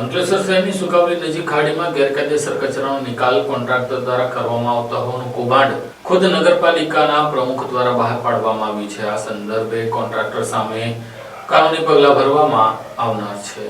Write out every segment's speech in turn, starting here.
અંકલેશ્વર શહેરની સુકાવલી નજીક ખાડીમાં ગેરકાયદેસર કચરાનો નિકાલ કોન્ટ્રાક્ટર દ્વારા કરવામાં આવતા હોવાનું કૌભાંડ ખુદ નગરપાલિકાના પ્રમુખ દ્વારા બહાર પાડવામાં આવ્યું છે. આ સંદર્ભે કોન્ટ્રાક્ટર સામે કાનૂની પગલાં ભરવામાં આવનાર છે.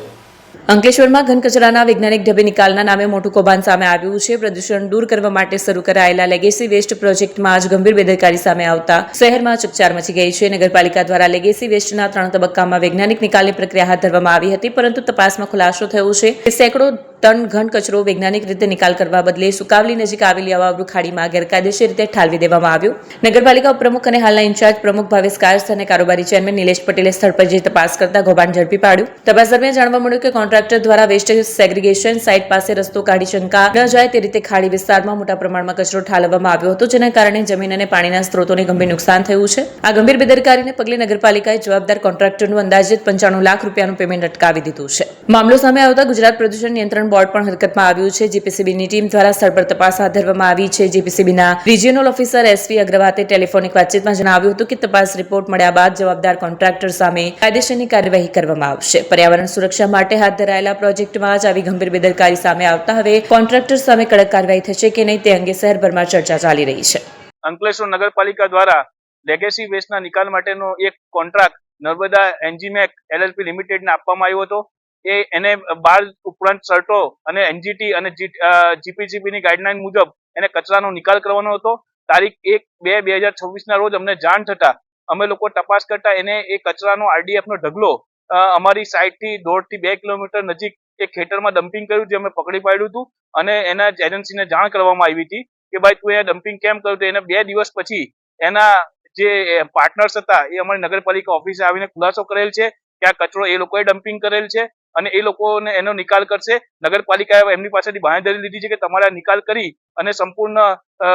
અંકલેશ્વરમાં ઘન કચરાના વૈજ્ઞાનિક ઢબે નિકાલના નામે મોટું કૌભાંડ સામે આવ્યું છે. પ્રદૂષણ દૂર કરવા માટે શરૂ કરાયેલા લેગેસી વેસ્ટ પ્રોજેક્ટમાં આજ ગંભીર બેદરકારી સામે આવતા શહેરમાં ચકચાર મચી ગઈ છે. નગરપાલિકા દ્વારા લેગેસી વેસ્ટના ત્રણ તબક્કામાં વૈજ્ઞાનિક નિકાલની પ્રક્રિયા હાથ ધરવામાં આવી હતી, પરંતુ તપાસમાં ખુલાસો થયો છે કે સેંકડો ટન ઘન કચરો વૈજ્ઞાનિક રીતે નિકાલ કરવા બદલે સુકાવલી નજીક આવેલી અવાવરૂ ખાડીમાં ગેરકાયદેસર રીતે ઠાલવી દેવામાં આવ્યો. નગરપાલિકા ઉપપ્રમુખ અને હાલના ઇન્ચાર્જ પ્રમુખ ભાવેશ કાયસ્થ અને કારોબારી ચેરમેન નિલેશ પટેલે સ્થળ પર જઈ તપાસ કરતા કૌભાંડ ઝડપી પાડ્યું. તપાસ દરમિયાન જાણવા મળ્યું કે કોન્ટ્રાક્ટર દ્વારા વેસ્ટ સેગ્રીગેશન સાઇટ પાસે રસ્તો કાઢી શંકા ન જાય તે રીતે ખાડી વિસ્તારમાં મોટા પ્રમાણમાં કચરો ઠાલવવામાં આવ્યો હતો, જેના કારણે જમીન અને પાણીના સ્ત્રોતોને ગંભીર નુકસાન થયું છે. આ ગંભીર બેદરકારીને પગલે નગરપાલિકાએ જવાબદાર કોન્ટ્રાક્ટરનું અંદાજિત પંચાણું લાખ રૂપિયાનું પેમેન્ટ અટકાવી દીધું છે. મામલો સામે આવતા ગુજરાત પ્રદૂષણ નિયંત્રણ બોર્ડ પણ હરકતમાં આવ્યું છે. જીપીસીબીની ટીમ દ્વારા સ્થળ પર તપાસ હાથ ધરવામાં આવી છે. જીપીસીબીના રિજિયોનલ ઓફિસર એસવી અગ્રવાતે ટેલિફોનિક વાતચીતમાં જણાવ્યું હતું કે તપાસ રિપોર્ટ મળ્યા બાદ જવાબદાર કોન્ટ્રાક્ટર સામે કાયદેસરની કાર્યવાહી કરવામાં આવશે. પર્યાવરણ સુરક્ષા માટે હાથ ધરાયેલા પ્રોજેક્ટમાં જ આવી ગંભીર બેદરકારી સામે આવતા હવે કોન્ટ્રાક્ટર સામે કડક કાર્યવાહી થશે કે નહીં તે અંગે શહેરભરમાં ચર્ચા ચાલી રહી છે. અંકલેશ્વર નગરપાલિકા દ્વારા લેગેસી વેસ્ટના નિકાલ માટેનો એક કોન્ટ્રાક્ટ નર્મદા એનજીમેક એલએલપી લિમિટેડને આપવામાં આવ્યો હતો. એ એને બાર ઉપરાંત શર્ટો અને એનજીટી અને જીપીજીપીની ગાઈડલાઈન મુજબ એને કચરાનો નિકાલ કરવાનો હતો. તારીખ એક બે બે હજાર છવ્વીસ ના રોજ અમને જાણ થતા અમે લોકો તપાસ કરતા એને એ કચરાનો આરડીએફ નો ઢગલો અમારી સાઈડથી દોઢથી બે કિલોમીટર નજીક એક ખેતરમાં ડમ્પિંગ કર્યું જે અમે પકડી પાડ્યું હતું. અને એના એજન્સીને જાણ કરવામાં આવી હતી કે ભાઈ તું અહીંયા ડમ્પિંગ કેમ કર્યું? તો એને બે દિવસ પછી એના જે પાર્ટનર્સ હતા એ અમારી નગરપાલિકા ઓફિસે આવીને ખુલાસો કરેલ છે કે આ કચરો એ લોકોએ ડમ્પિંગ કરેલ છે અને એ લોકોને એનો નિકાલ કરશે. નગરપાલિકાએ એમની પાસેથી બાંહેધરી લીધી છે કે તમારે નિકાલ કરી અને સંપૂર્ણ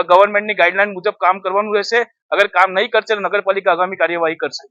ગવર્મેન્ટની ગાઈડલાઈન મુજબ કામ કરવાનું રહેશે. અગર કામ નહીં કરશે તો નગરપાલિકા આગામી કાર્યવાહી કરશે.